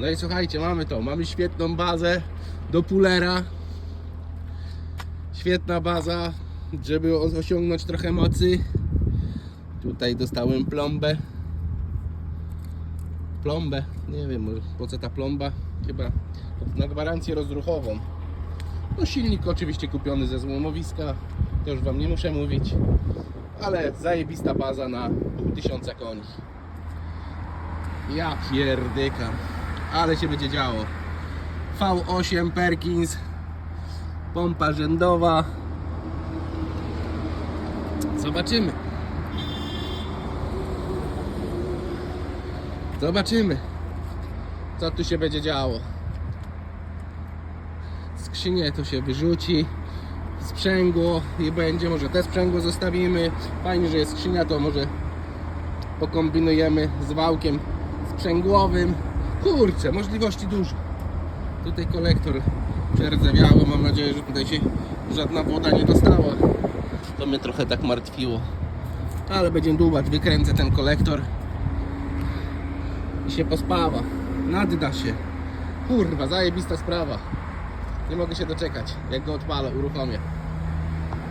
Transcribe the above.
No i słuchajcie, mamy to. Mamy świetną bazę do pulera. Świetna baza, żeby osiągnąć trochę mocy. Tutaj dostałem plombę. Plombę, nie wiem po co ta plomba. Chyba na gwarancję rozruchową. No silnik oczywiście kupiony ze złomowiska. To już wam nie muszę mówić. Ale zajebista baza na pół tysiąca koni. Ja pierdykam. Ale się będzie działo. V8 Perkins. Pompa rzędowa. Zobaczymy. Zobaczymy. Co tu się będzie działo. Skrzynię to się wyrzuci. Sprzęgło i będzie. Może te sprzęgło zostawimy. Fajnie, że jest skrzynia, to może pokombinujemy z wałkiem sprzęgłowym. Kurczę, możliwości dużo. Tutaj kolektor przerdzewiało. Mam nadzieję, że tutaj się żadna woda nie dostała. To mnie trochę tak martwiło. Ale będzie dłubać, wykręcę ten kolektor i się pospawa. Nadda się. Kurwa, zajebista sprawa. Nie mogę się doczekać, jak go odpalę, uruchomię.